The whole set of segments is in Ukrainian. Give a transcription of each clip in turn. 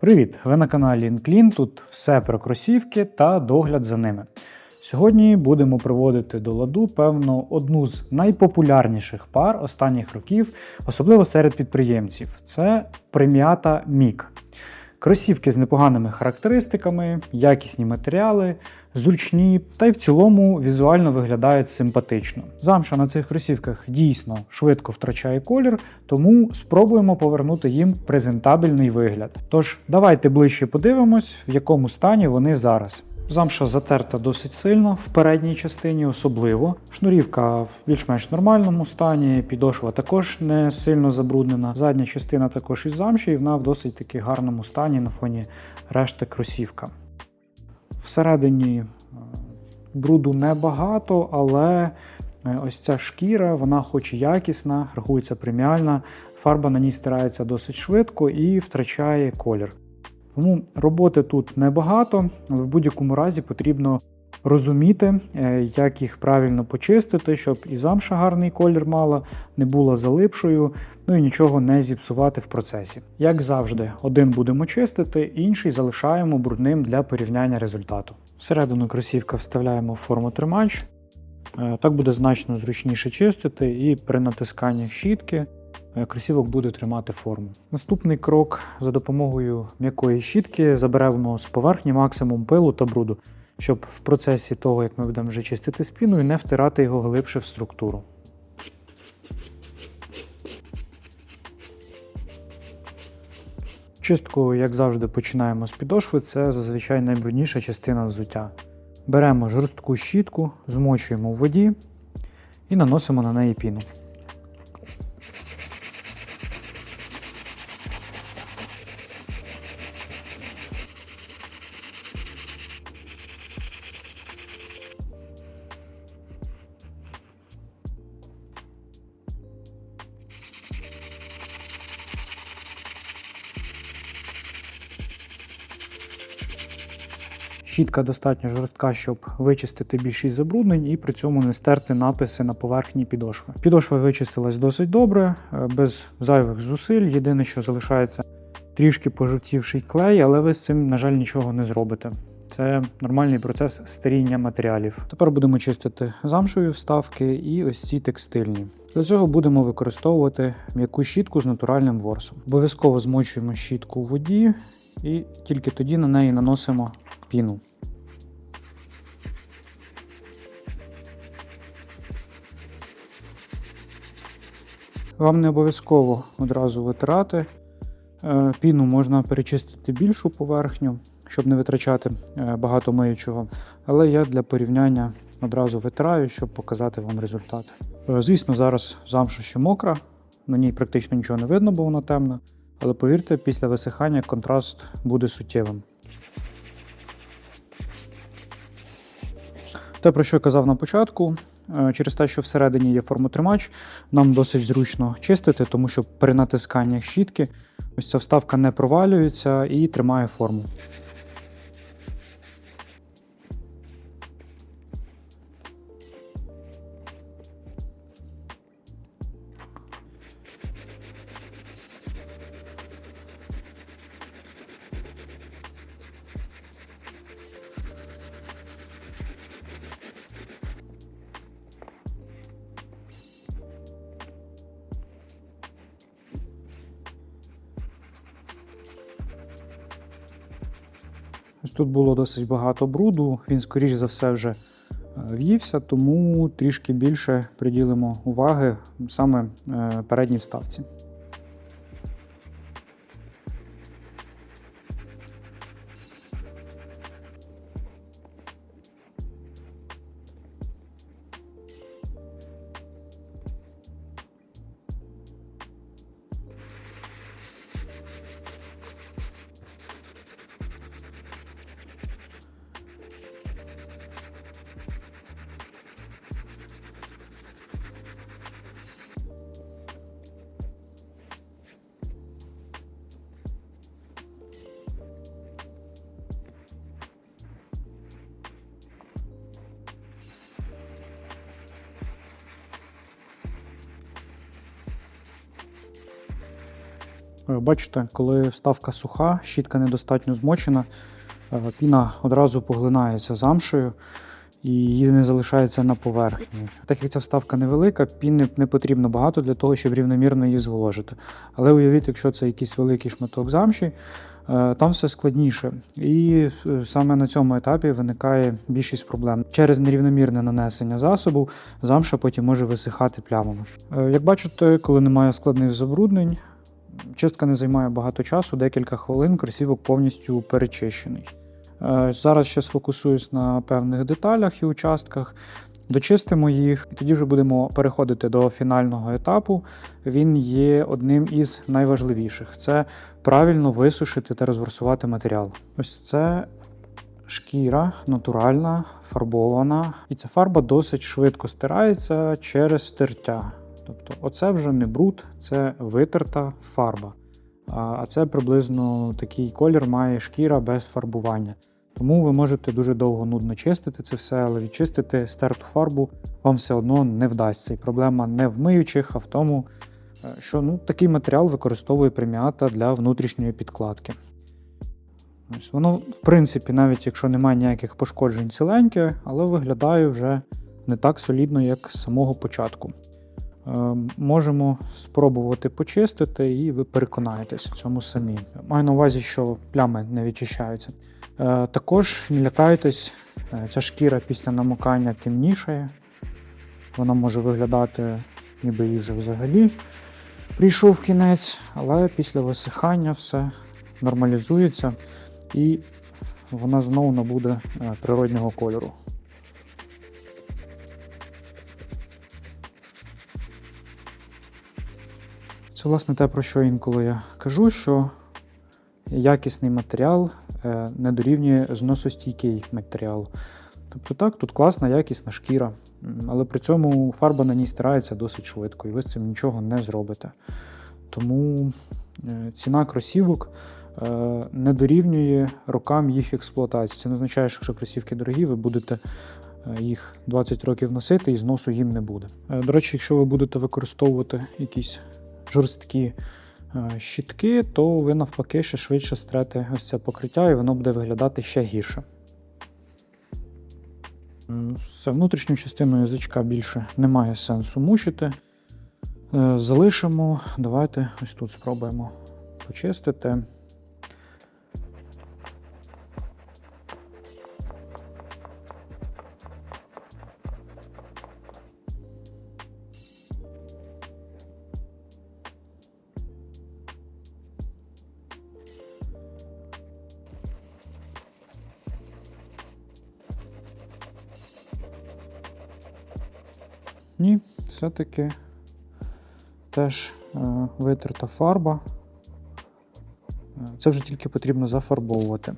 Привіт! Ви на каналі InClean. Тут все про кросівки та догляд за ними. Сьогодні будемо приводити до ладу, певно, одну з найпопулярніших пар останніх років, особливо серед підприємців. Це преміата Мік. Кросівки з непоганими характеристиками, якісні матеріали, зручні та й в цілому візуально виглядають симпатично. Замша на цих кросівках дійсно швидко втрачає колір, тому спробуємо повернути їм презентабельний вигляд. Тож давайте ближче подивимось, в якому стані вони зараз. Замша затерта досить сильно в передній частині, особливо. Шнурівка в більш-менш нормальному стані, підошва також не сильно забруднена. Задня частина також із замші, і вона в досить таки гарному стані на фоні решти кросівка. Всередині е, бруду небагато, але е, ось ця шкіра, вона хоч якісна, рахується преміальна, фарба на ній стирається досить швидко і втрачає колір. Тому роботи тут небагато, але в будь-якому разі потрібно розуміти, е, як їх правильно почистити, щоб і замша гарний колір мала, не була залипшою, ну і нічого не зіпсувати в процесі. Як завжди, один будемо чистити, інший залишаємо брудним для порівняння результату. Всередину кросівка вставляємо в форму тримач. Е, Так буде значно зручніше чистити, і при натисканні щітки кросівок буде тримати форму. Наступний крок за допомогою м'якої щітки заберемо з поверхні максимум пилу та бруду, щоб в процесі того, як ми будемо вже чистити спіною, не втирати його глибше в структуру. Чистку, як завжди, починаємо з підошви. Це зазвичай найбрудніша частина взуття. Беремо жорстку щітку, змочуємо в воді і наносимо на неї піну. Щітка достатньо жорстка, щоб вичистити більшість забруднень і при цьому не стерти написи на поверхні підошви. Підошва вичистилась досить добре, е, без зайвих зусиль. Єдине, що залишається трішки пожовтівший клей, але ви з цим, на жаль, нічого не зробите. Це нормальний процес старіння матеріалів. Тепер будемо чистити замшові вставки і ось ці текстильні. Для цього будемо використовувати м'яку щітку з натуральним ворсом. Обов'язково змочуємо щітку у воді і тільки тоді на неї наносимо піну. Вам не обов'язково одразу витирати. Е, Піну можна перечистити більшу поверхню, щоб не витрачати е, багато миючого. Але я для порівняння одразу витираю, щоб показати вам результат. Е, Звісно, зараз замша ще мокра, на ній практично нічого не видно, бо вона темна. Але повірте, після висихання контраст буде суттєвим. Те, про що я казав на початку, через те, що всередині є формотримач, нам досить зручно чистити, тому що при натисканні щітки ось ця вставка не провалюється і тримає форму. Тут було досить багато бруду, він, скоріш за все, вже е, в'ївся, тому трішки більше приділимо уваги саме е, передній вставці. Бачите, коли вставка суха, щітка недостатньо змочена, е, піна одразу поглинається замшею і її не залишається на поверхні. Так як ця вставка невелика, піни не потрібно багато для того, щоб рівномірно її зволожити. Але уявіть, якщо це якийсь великий шматок замші, е, там все складніше. І е, саме на цьому етапі виникає більшість проблем. Через нерівномірне нанесення засобу замша потім може висихати плямами. Е, Як бачите, коли немає складних забруднень, чистка не займає багато часу, декілька хвилин, кросівок повністю перечищений. Е, Зараз ще сфокусуюсь на певних деталях і участках. Дочистимо їх, і тоді вже будемо переходити до фінального етапу. Він є одним із найважливіших: це правильно висушити та розверсувати матеріал. Ось це шкіра натуральна, фарбована, і ця фарба досить швидко стирається через стертя. Тобто, оце вже не бруд, це витерта фарба. А це приблизно такий колір має шкіра без фарбування. Тому ви можете дуже довго нудно чистити це все, але відчистити стерту фарбу вам все одно не вдасться. І проблема не в миючих, а в тому, е, що ну, такий матеріал використовує преміата для внутрішньої підкладки. Ось воно, в принципі, навіть якщо немає ніяких пошкоджень ціленьке, але виглядає вже не так солідно, як з самого початку. Е, Можемо спробувати почистити, і ви переконаєтесь в цьому самі. Маю на увазі, що плями не відчищаються. Е, Також не лякайтесь, е, ця шкіра після намокання темнішає. Вона може виглядати, ніби їй вже взагалі прийшов кінець, але після висихання все нормалізується і вона знову набуде е, природнього кольору. Це власне те, про що інколи я кажу, що якісний матеріал е, не дорівнює зносостійкий матеріал. Тобто так, тут класна, якісна шкіра, але при цьому фарба на ній стирається досить швидко, і ви з цим нічого не зробите. Тому е, ціна кросівок е, не дорівнює рокам їх експлуатації. Це не означає, що якщо кросівки дорогі, ви будете їх 20 років носити і зносу їм не буде. До речі, якщо ви будете використовувати якісь жорсткі е, щітки, то ви навпаки ще швидше стрете ось це покриття, і воно буде виглядати ще гірше. Все, внутрішню частину язичка більше немає сенсу мучити. Е, Залишимо. Давайте ось тут спробуємо почистити. Все-таки теж е, витерта фарба. Це вже тільки потрібно зафарбовувати.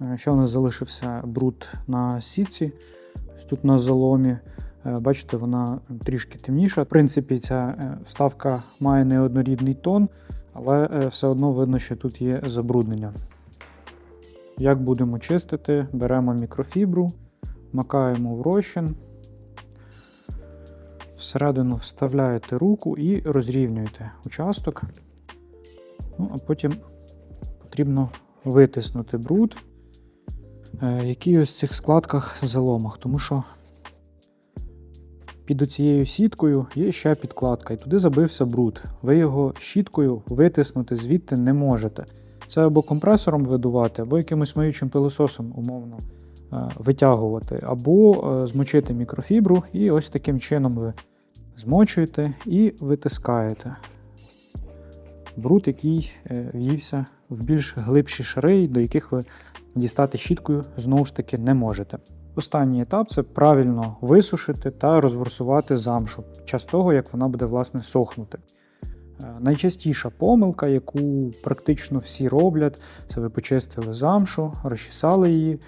Е, Ще у нас залишився бруд на сітці. Ось тут на заломі. Е, Бачите, вона трішки темніша. В принципі, ця вставка має неоднорідний тон, але все одно видно, що тут є забруднення. Як будемо чистити, беремо мікрофібру, макаємо в розчин, всередину вставляєте руку і розрівнюєте участок. Ну, а потім потрібно витиснути бруд, е, який ось в цих складках заломах, тому що під оцією сіткою є ще підкладка, і туди забився бруд. Ви його щіткою витиснути звідти не можете. Це або компресором видувати, або якимось миючим пилососом, умовно, витягувати, або е, змочити мікрофібру, і ось таким чином ви змочуєте і витискаєте бруд, який е, в'ївся в більш глибші шари, до яких ви дістати щіткою знову ж таки не можете. Останній етап це правильно висушити та розворсувати замшу час того, як вона буде власне сохнути. Найчастіша помилка, яку практично всі роблять, це ви почистили замшу, розчесали її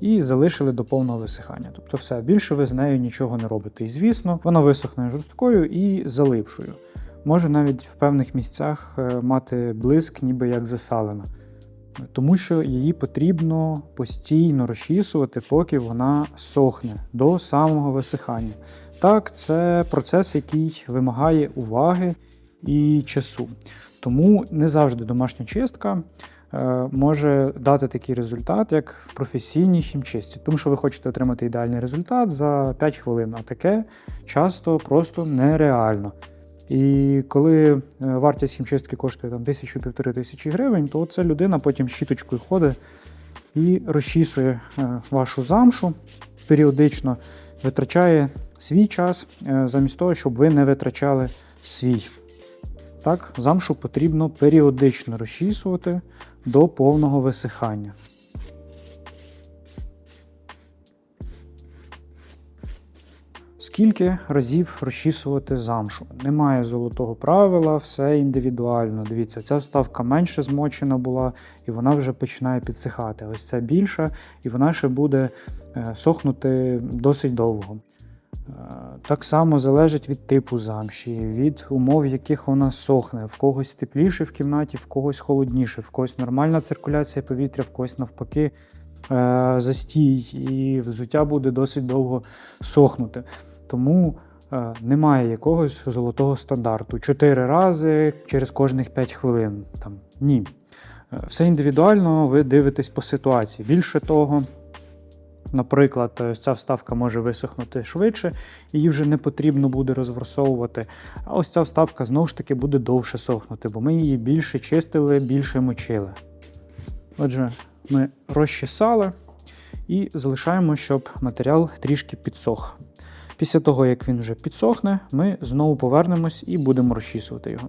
і залишили до повного висихання. Тобто, все, більше ви з нею нічого не робите. І звісно, вона висохне жорсткою і залипшою. Може навіть в певних місцях е, мати блиск, ніби як засалена. Тому що її потрібно постійно розчісувати, поки вона сохне до самого висихання. Так, це процес, який вимагає уваги і часу. Тому не завжди домашня чистка е, може дати такий результат, як в професійній хімчисті. Тому що ви хочете отримати ідеальний результат за 5 хвилин, а таке часто просто нереально. І коли е, вартість хімчистки коштує там тисячу-півтори тисячі гривень, то ця людина потім щіточкою ходить і розчісує е, вашу замшу періодично, витрачає свій час замість того, щоб ви не витрачали свій. Так, замшу потрібно періодично розчісувати до повного висихання. Скільки разів розчісувати замшу? Немає золотого правила, все індивідуально. Дивіться, ця вставка менше змочена була, і вона вже починає підсихати. Ось ця більша, і вона ще буде е, сохнути досить довго. Е, Так само залежить від типу замші, від умов, в яких вона сохне. В когось тепліше в кімнаті, в когось холодніше, в когось нормальна циркуляція повітря, в когось навпаки е, застій, і взуття буде досить довго сохнути. Тому е, немає якогось золотого стандарту. Чотири рази через кожних 5 хвилин. Там, Ні. Все індивідуально, ви дивитесь по ситуації. Більше того, наприклад, ось ця вставка може висохнути швидше, її вже не потрібно буде розворсовувати. А ось ця вставка знову ж таки буде довше сохнути, бо ми її більше чистили, більше мочили. Отже, ми розчесали і залишаємо, щоб матеріал трішки підсох. Після того, як він вже підсохне, ми знову повернемось і будемо розчісувати його.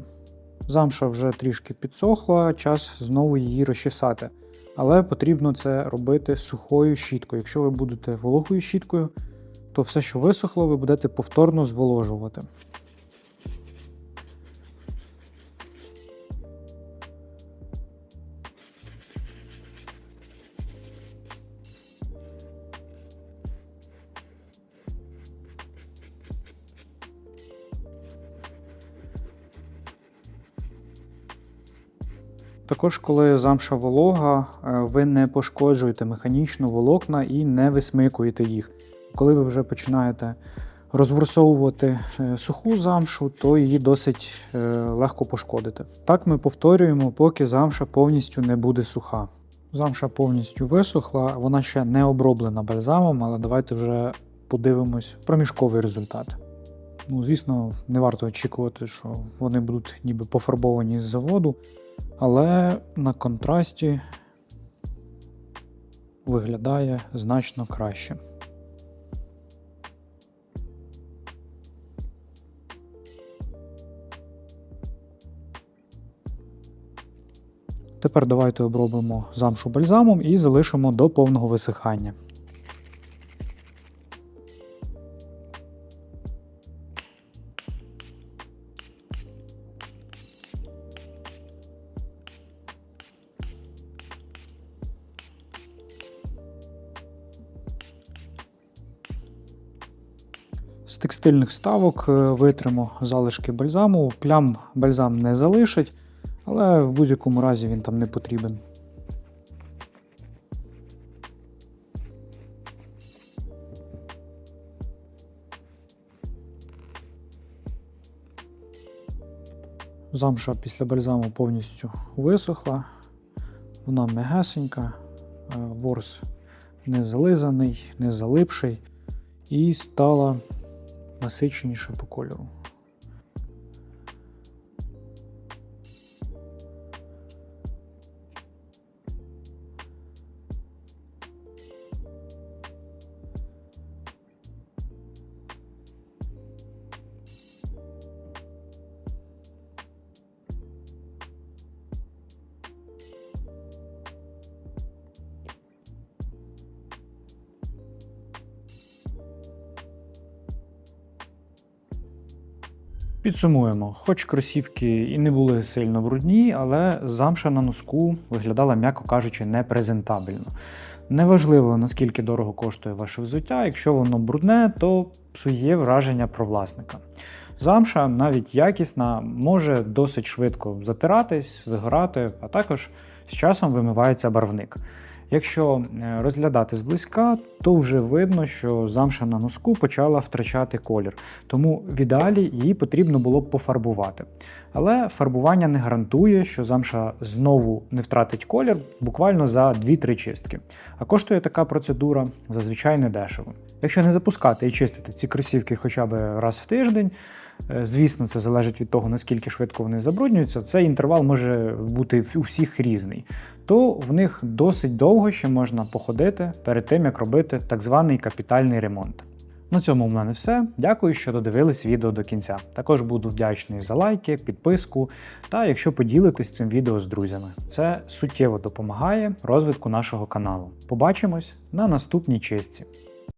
Замша вже трішки підсохла, час знову її розчесати. Але потрібно це робити сухою щіткою. Якщо ви будете вологою щіткою, то все, що висохло, ви будете повторно зволожувати. Також, коли замша волога, е, ви не пошкоджуєте механічно волокна і не висмикуєте їх. Коли ви вже починаєте розворсовувати е, суху замшу, то її досить е, легко пошкодити. Так ми повторюємо, поки замша повністю не буде суха. Замша повністю висохла, вона ще не оброблена бальзамом, але давайте вже подивимось проміжковий результат. Ну, звісно, не варто очікувати, що вони будуть ніби пофарбовані з заводу, але на контрасті виглядає значно краще. Тепер давайте обробимо замшу бальзамом і залишимо до повного висихання. З текстильних ставок е, витримо залишки бальзаму. Плям бальзам не залишить, але в будь-якому разі він там не потрібен. Замша після бальзаму повністю висохла, вона м'ягесенька, е, ворс не зализаний, не залипший і стала насиченіше по кольору. Підсумуємо, хоч кросівки і не були сильно брудні, але замша на носку виглядала, м'яко кажучи, непрезентабельно. Неважливо, наскільки дорого коштує ваше взуття, якщо воно брудне, то псує враження про власника. Замша, навіть якісна, може досить швидко затиратись, вигорати, а також з часом вимивається барвник. Якщо е, розглядати зблизька, то вже видно, що замша на носку почала втрачати колір, тому в ідеалі її потрібно було б пофарбувати. Але фарбування не гарантує, що замша знову не втратить колір буквально за 2-3 чистки. А коштує така процедура зазвичай недешево. Якщо не запускати і чистити ці кросівки хоча б раз в тиждень, звісно, це залежить від того, наскільки швидко вони забруднюються. Цей інтервал може бути у всіх різний. То в них досить довго ще можна походити перед тим, як робити так званий капітальний ремонт. На цьому в мене все. Дякую, що додивились відео до кінця. Також буду вдячний за лайки, підписку та якщо поділитесь цим відео з друзями. Це суттєво допомагає розвитку нашого каналу. Побачимось на наступній чистці.